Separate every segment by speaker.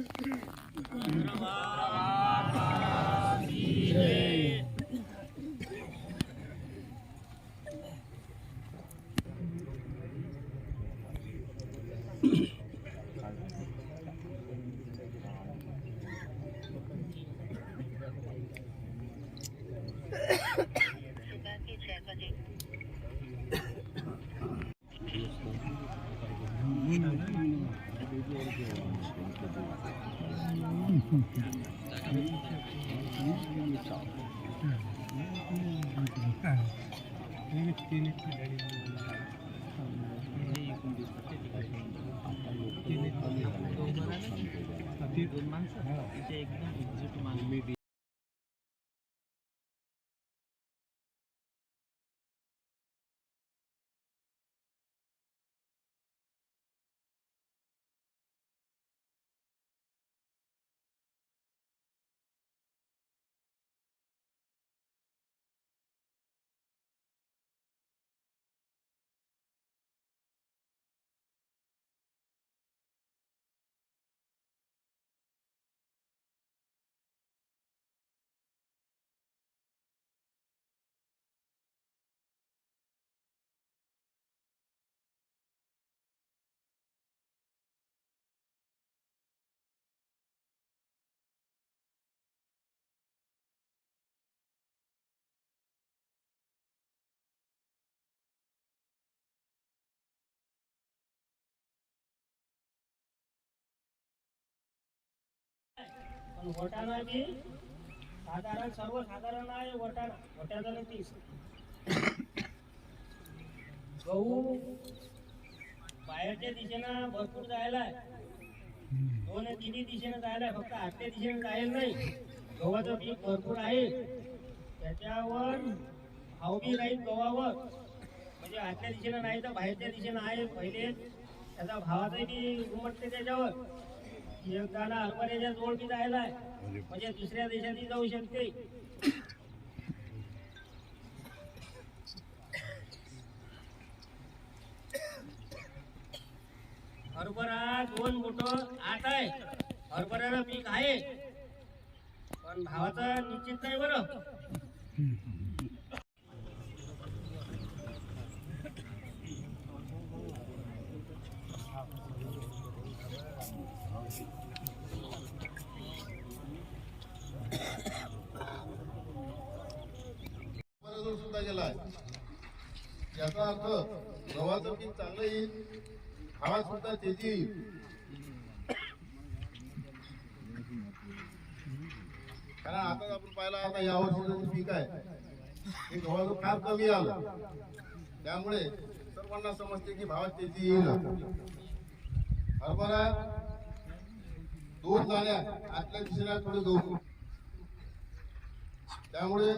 Speaker 1: Mm-hmm. माणसं एकदम पण वटाणा बी साधारण सर्वसाधारण आहे वटाणा. वटाणा नाही तीस. गहू बाहेरच्या दिशेनं भरपूर जायला आहे. दोन तिन्ही दिशेनं जायला आहे. फक्त आतल्या दिशेनं जायला नाही. गव्हाचं पीक भरपूर आहे. त्याच्यावर भाव बी राहील गव्हावर. म्हणजे आतल्या दिशेनं नाही तर बाहेरच्या दिशेनं आहे पहिले. त्याचा भावाचाही बी उमटते त्याच्यावर. श्रीलंकाला दाना जोड जवळ जायला म्हणजे दुसऱ्या देशातही जाऊ शकते. हरभरा दोन मोठ आठ आहे. हरभऱ्याला पीक आहे. पण भावाचा निश्चित नाही बरं.
Speaker 2: याचा अर्थ गव्हाचं पीक चांगलं येईल हवा सुद्धा त्याची येईल. कारण आता आपण पाहिला आता या वर्षीचं पीक आहे हे गव्हाचं फार कमी आलं. त्यामुळे सर्वांना समजते की भावात त्याची येईल हरभरा दोन जाण्या आतल्या दिशेला थोडे गहू त्यामुळे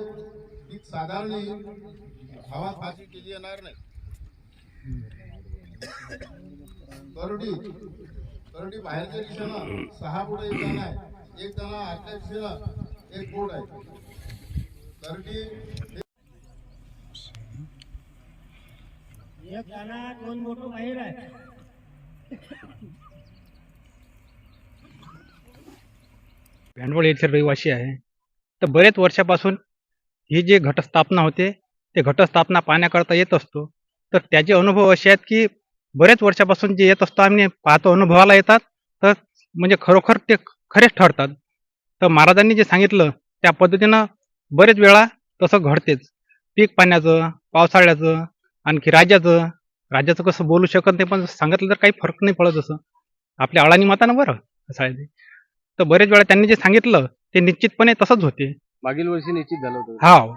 Speaker 2: पीक साधारण हवा फाशी केली येणार नाही. करडी करडी बाहेरच्या दिशेनं सहा फूट एक दाणा आहे. एक दाणा आतल्या दिशेनं एक फूट आहे. करडी
Speaker 1: एक दाना दोन मोठ बाहेर आहे
Speaker 3: भांडवळ येथील रहिवासी आहे. तर बरेच वर्षापासून ही जी घटस्थापना होते ते घटस्थापना पाहण्याकरता येत असतो. तर त्याचे अनुभव असे आहेत की बरेच वर्षापासून जे येत असतो आम्ही पाहतो अनुभवाला येतात. तर म्हणजे खरोखर ते खरेच ठरतात. तर महाराजांनी जे सांगितलं त्या पद्धतीनं बरेच वेळा तसं घडतेच. पीक पाण्याचं पावसाळ्याचं आणखी राज्याचं राज्याचं कसं बोलू शकत नाही पण सांगितलं तर काही फरक नाही पडत असं आपल्या अळानी मातानं बरं असं आहे तर बरेच वेळा त्यांनी जे सांगितलं ते निश्चितपणे तसंच होते.
Speaker 4: मागील वर्षी निश्चित झालं होतं.
Speaker 3: हा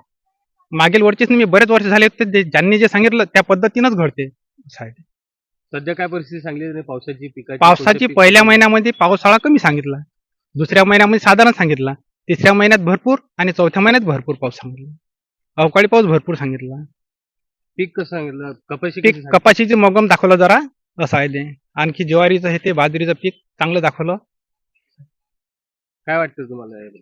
Speaker 3: मागील वर्षीच मी बरेच वर्ष झाले होते ज्यांनी जे सांगितलं त्या पद्धतीनंच घडते. असं आहे ते.
Speaker 4: सध्या काय परिस्थिती सांगली पावसाची पिकाची
Speaker 3: पावसाची
Speaker 4: पीक-
Speaker 3: पहिल्या महिन्यामध्ये पावसाळा कमी सांगितला. दुसऱ्या महिन्यामध्ये साधारण सांगितला. तिसऱ्या महिन्यात भरपूर आणि चौथ्या महिन्यात भरपूर पाऊस सांगितला. अवकाळी पाऊस भरपूर सांगितला.
Speaker 4: पीक कसं सांगितलं? कपाशी
Speaker 3: पीक
Speaker 4: कशी सांगितली?
Speaker 3: कपाशीचे मोगम दाखवलं जरा असं आहे ते. आणखी ज्वारीचं हे ते बाजरीचं पीक चांगलं दाखवलं.
Speaker 4: काय वाटतं तुम्हाला याबद्दल?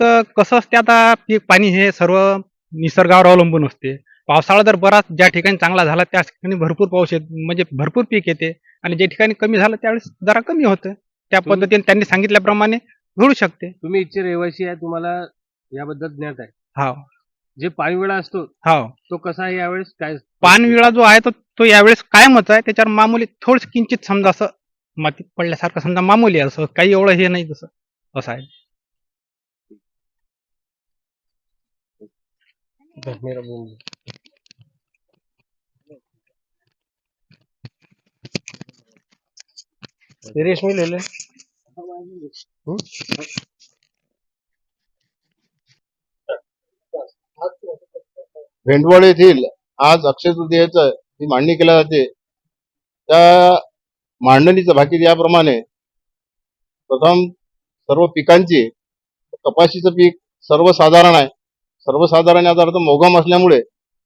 Speaker 3: तर कसं असते आता पीक पाणी हे सर्व निसर्गावर अवलंबून असते. पावसाळा जर बराच ज्या ठिकाणी चांगला झाला त्या ठिकाणी भरपूर पाऊस येत म्हणजे भरपूर पीक येते. आणि ज्या ठिकाणी कमी झालं त्यावेळेस जरा कमी होतं. त्या
Speaker 4: तुम्ही-
Speaker 3: पद्धतीने त्यांनी सांगितल्याप्रमाणे घडू शकते.
Speaker 4: तुम्ही इथचे रहिवासी आहे तुम्हाला याबद्दल ज्ञात आहे.
Speaker 3: हा.
Speaker 4: जे पाणीवेळा असतो
Speaker 3: हा.
Speaker 4: तो कसा आहे यावेळेस? काय
Speaker 3: पानविळा जो आहे तो तो यावेळेस कायमच आहे. त्याच्यावर मामूली थोडस किंचित समजा असं मातीत पडल्यासारखं समजा मामूली आहे असं काही एवढं हे नाही तसं. असं आहे
Speaker 4: रेशमी लिहिले
Speaker 2: भेंडवळ येथील आज अक्षय तृतीयेचं जी मांडणी केल्या जाते त्या मांडणीचं भाकीत याप्रमाणे प्रथम सर्व पिकांची कपाशीचं पीक सर्वसाधारण आहे. सर्वसाधारण याचा अर्थ मोगम असल्यामुळे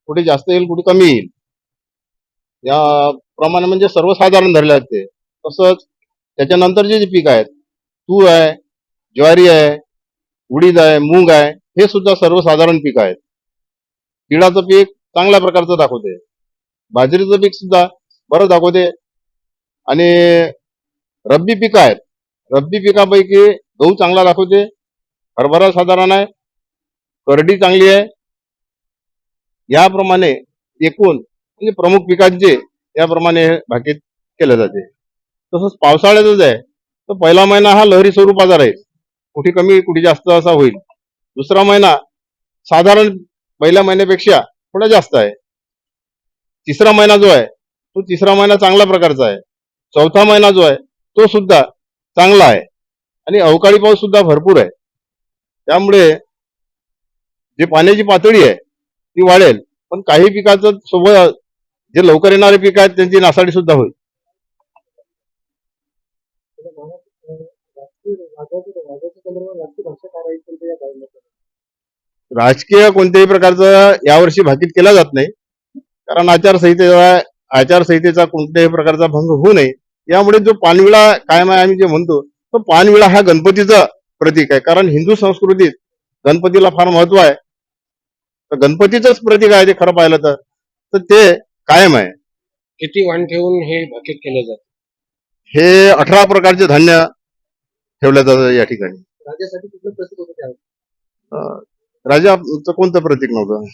Speaker 2: कुठे जास्त येईल कुठे कमी येईल. या प्रमाणे म्हणजे सर्वसाधारण धरले जाते तसंच त्याच्यानंतरचे जे पीक आहेत तूर आहे ज्वारी आहे उडीद आहे मूग आहे हे सुद्धा सर्वसाधारण पीक आहेत. तिळाचं पीक चांगल्या प्रकारचं दाखवते. बाजरीचं पीक सुद्धा बरं दाखवते. आणि रब्बी पिकं आहेत. रब्बी पिकापैकी गहू चांगला दाखवते. हरभरा साधारण आहे. करडी चांगली आहे. याप्रमाणे एकूण म्हणजे प्रमुख पिकांचे याप्रमाणे भाकीत केले जाते. तसंच पावसाळ्यातच आहे. तर पहिला महिना हा लहरी स्वरूपाचा राहील कुठे कमी कुठे जास्त असा होईल. दुसरा महिना साधारण पहिल्या महिन्यापेक्षा थोडा जास्त आहे. तिसरा महिना जो आहे तो तिसरा महिना चांगल्या प्रकारचा आहे. चौथा महिना जो आहे तो सुद्धा चांगला आहे. आणि अवकाळी पाऊस सुद्धा भरपूर आहे. त्यामुळे जे पाण्याची पातळी आहे ती वाढेल. पण काही पिकाचं सोबत जे लवकर येणारे पीक आहेत त्यांची नासाडी सुद्धा होईल. राजकीय कोणत्याही प्रकारचं यावर्षी भाकीत केला जात नाही. कारण आचारसंहितेचा आचारसंहितेचा कोणत्याही प्रकारचा भंग होऊ नये. यामुळे जो पानविळा कायम आहे आम्ही जे म्हणतो तो पानविळा हा गणपतीचं प्रतीक आहे. कारण हिंदू संस्कृतीत गणपतीला फार महत्त्व आहे. तर गणपतीचंच प्रतीक आहे ते खरं पाहिलं तर. तर ते कायम आहे.
Speaker 4: किती वाण ठेवून हे भाकीत केले जाते?
Speaker 2: हे अठरा प्रकारचे धान्य ठेवलं जातं या ठिकाणी.
Speaker 4: राज्यासाठी कुठलं प्रतीक होतं
Speaker 2: अं, राजाचं कोणतं प्रतीक नव्हतं?